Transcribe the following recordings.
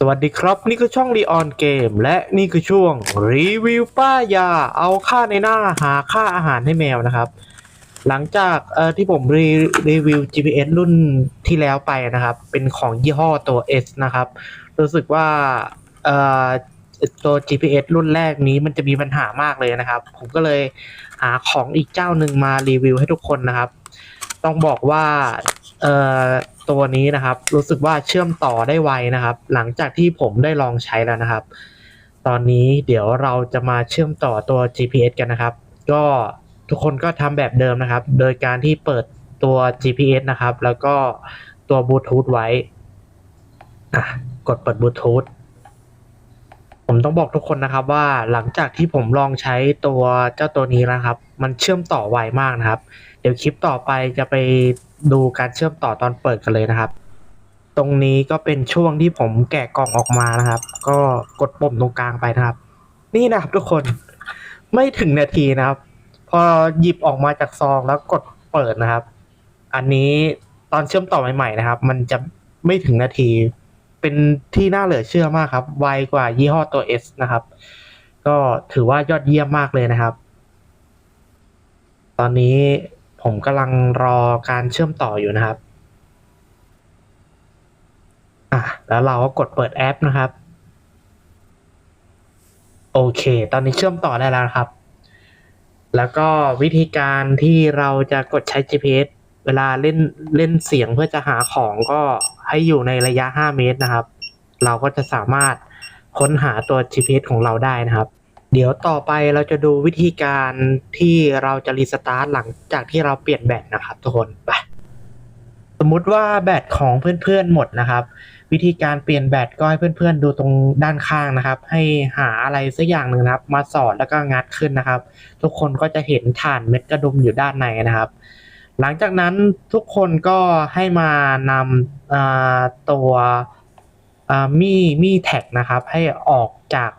สวัสดีครับ นี่คือช่อง Leon Game และนี่คือช่วงรีวิวป้ายา เอาค่าในหน้าหาค่าอาหารให้แมวนะครับ หลังจากเอ่อที่ผมรีรีวิว GPS รุ่นที่แล้วไปนะครับ เป็นของยี่ห้อตัว S นะครับ รู้สึกว่าเอ่อตัว GPS รุ่นแรกนี้มันจะมีปัญหามากเลยนะครับ ผมก็เลยหาของอีกเจ้าหนึ่งมารีวิวให้ทุกคนนะครับ ต้องบอกว่าเอ่อ ตัวนี้นะครับ รู้สึกว่าเชื่อมต่อได้ไวนะครับ หลังจากที่ผมได้ลองใช้แล้วนะครับ ตอนนี้เดี๋ยวเราจะมาเชื่อมต่อตัว GPS กันนะครับ ก็ทุกคนก็ทำแบบเดิมนะครับ โดยการที่เปิดตัว GPS นะครับ แล้วก็ตัวบลูทูธไว้อะกดเปิดบลูทูธผมต้องบอกทุกคนนะครับว่าหลังจากที่ผมลองใช้ตัวเจ้าตัวนี้แล้วครับ มันเชื่อมต่อไวมากนะครับ เดี๋ยวคลิปต่อไปจะไป ดูการเชื่อมต่อตอนเปิดกันเลยนะครับ ตรงนี้ก็เป็นช่วงที่ผมแกะกล่องออกมานะครับ ก็กดปุ่มตรงกลางไปนะครับ นี่นะครับทุกคนไม่ถึงนาทีนะครับ พอหยิบออกมาจากซองแล้วกดเปิดนะครับ อันนี้ตอนเชื่อมต่อใหม่ๆนะครับ มันจะไม่ถึงนาที เป็นที่น่าเหลือเชื่อมากครับ ไวกว่ายี่ห้อตัว S นะครับ ก็ถือว่ายอดเยี่ยมมากเลยนะครับ ตอนนี้ ผมกำลังรอการเชื่อมต่ออยู่นะครับ อะแล้วเราก็กดเปิดแอปนะครับ โอเค ตอนนี้เชื่อมต่อได้แล้วครับ แล้วก็วิธีการที่เราจะกดใช้ GPS เวลาเล่นเล่นเสียงเพื่อจะหาของก็ให้อยู่ในระยะ 5 เมตรนะครับ เราก็จะสามารถค้นหาตัว GPS ของเราได้นะครับ เดี๋ยวต่อไปเราจะดูวิธีการที่เราจะรีสตาร์ทหลังจากที่เราเปลี่ยนแบตนะครับทุกคนไปสมมุติว่าแบตของเพื่อนๆหมดนะครับ วิธีการเปลี่ยนแบตก็ให้เพื่อนๆดูตรงด้านข้างนะครับ ให้หาอะไรสักอย่างหนึ่งนะครับ มาสอดแล้วก็งัดขึ้นนะครับ ทุกคนก็จะเห็นฐานเม็ดกระดุมอยู่ด้านในนะครับ หลังจากนั้นทุกคนก็ให้มานำตัวมีมีแท็กนะครับ ให้ออกจาก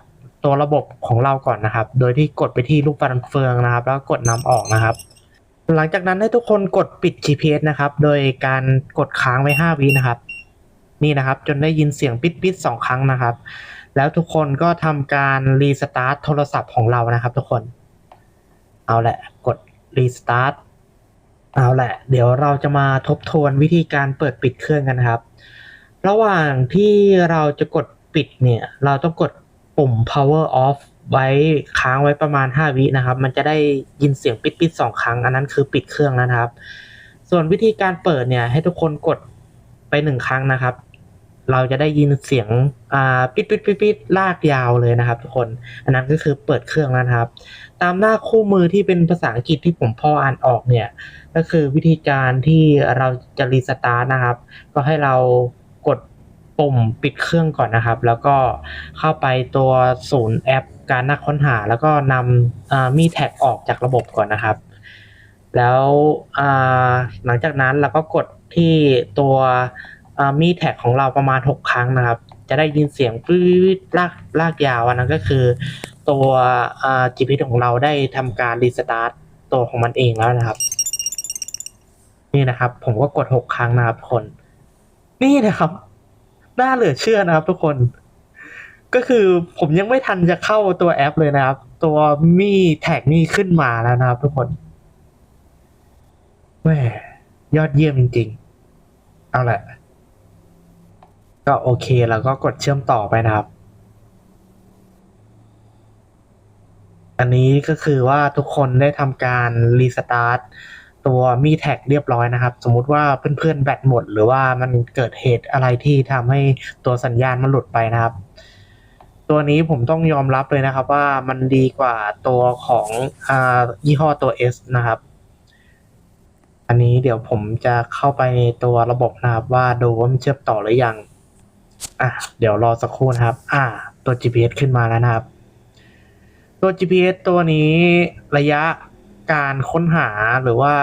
ตัวระบบของเราก่อนนะครับ โดยที่กดไปที่ลูกฟันเฟืองนะครับ แล้วกดนำออกนะครับ หลังจากนั้นให้ทุกคนกดปิด GPS นะครับ โดยการกดค้างไว้5วินะครับ นี่นะครับ จนได้ยินเสียงปิดปิดสองครั้งนะครับ แล้วทุกคนก็ทำการรีสตาร์ทโทรศัพท์ของเรานะครับ ทุกคน เอาแหละ กดรีสตาร์ทเอาแหละ เดี๋ยวเราจะมาทบทวนวิธีการเปิดปิดเครื่องกันนะครับ ระหว่างที่เราจะกดปิดเนี่ย เราต้องกด ปุ่ม power off ไว้ค้างไว้ประมาณ 5 วินะครับ มันจะได้ยินเสียงปิดปิดสองครั้ง อันนั้นคือปิดเครื่องแล้วนะครับ ส่วนวิธีการเปิดเนี่ย ให้ทุกคนกดไปหนึ่งครั้งนะครับ เราจะได้ยินเสียงอ่าปิดปิดปิดปิดลากยาวเลยนะครับ ทุกคน อันนั้นก็คือเปิดเครื่องแล้วนะครับ ตามหน้าคู่มือที่เป็นภาษาอังกฤษที่ผมพ่ออ่านออกเนี่ย ก็คือวิธีการที่เราจะรีสตาร์ทนะครับ ก็ให้เรากด ปุ่มปิดเครื่องก่อนนะครับ แล้วก็เข้าไปตัวศูนย์แอปการนักค้นหา แล้วก็นำมีแท็กออกจากระบบก่อนนะครับ แล้วหลังจากนั้นเราก็กดที่ตัวมีแท็กของเราประมาณ 6 ครั้งนะครับ จะได้ยินเสียงปื๊ดลากลากยาวอันนั้นก็คือ ตัว GPS ของเราได้ทำการรีสตาร์ทตัวของมันเองแล้วนะครับ นี่นะครับ ผมก็กด 6 ครั้งนะครับคน นี่นะครับ น่าเหลือเชื่อนะครับ ทุกคน ก็คือผมยังไม่ทันจะเข้าตัวแอปเลยนะครับ ตัวมีแท็กนี่ขึ้นมาแล้วนะครับ ทุกคนแหมยอดเยี่ยมจริง ๆ เอาแหละก็โอเคแล้วก็กดเชื่อมต่อไปนะครับ อันนี้ก็คือว่าทุกคนได้ทำการรีสตาร์ท ตัวมีแท็กเรียบร้อยนะครับ สมมุติว่าเพื่อนๆแบตหมด หรือว่ามันเกิดเหตุอะไรที่ทำให้ตัวสัญญาณมันหลุดไปนะครับ ตัวนี้ผมต้องยอมรับเลยนะครับว่ามันดีกว่าตัวของอยี่ห้อตัว S นะครับ อันนี้เดี๋ยวผมจะเข้าไปในตัวระบบนะครับ ว่าดูว่ามันเชื่อมต่อหรือยังอะเดี๋ยวรอสักครู่นะครับ อ่า ตัว GPS ขึ้นมาแล้วนะครับ ตัว GPS ตัวนี้ระยะ การค้นหาหรือว่า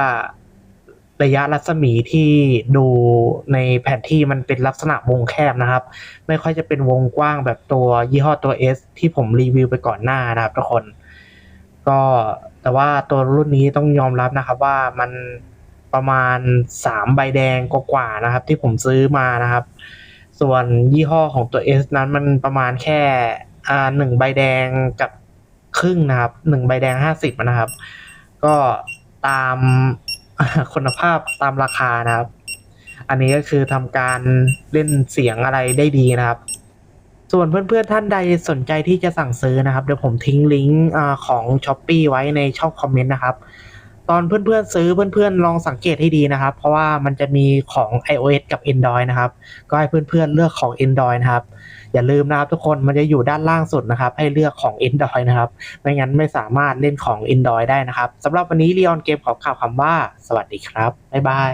ระยะรัศมีที่ดูในแผนที่มันเป็นลักษณะวงแคบนะครับ ไม่ค่อยจะเป็นวงกว้างแบบตัวยี่ห้อตัว S ที่ผมรีวิวไปก่อนหน้านะครับทุกคน ก็แต่ว่าตัวรุ่นนี้ต้องยอมรับนะครับว่ามันประมาณสามใบแดงกว่าๆนะครับ ที่ผมซื้อมานะครับ ส่วนยี่ห้อของตัว S นั้นมันประมาณแค่อ่าหนึ่งใบแดงกับครึ่งนะครับหนึ่งใบแดงห้าสิบนะครับ ก็ตามคุณภาพตามราคานะครับ อันนี้ก็คือทำการเล่นเสียงอะไรได้ดีนะครับ ส่วนเพื่อนๆท่านใดสนใจที่จะสั่งซื้อนะครับ เดี๋ยวผมทิ้งลิงก์ของช h อป e e ไว้ในช่องคอมเมนต์นะครับ ตอนเพื่อนๆซื้อเพื่อนๆลองสังเกตให้ดีนะครับ เพราะว่ามันจะมีของ iOS กับ Android นะครับ ก็ให้เพื่อนๆเลือกของ Android นะครับ อย่าลืมนะครับทุกคนมันจะอยู่ด้านล่างสุดนะครับ ให้เลือกของ Android นะครับ ไม่งั้นไม่สามารถเล่นของ Android ได้นะครับสำหรับวันนี้ Leon Game ขอข่าวคำว่า สวัสดีครับ บ๊ายบาย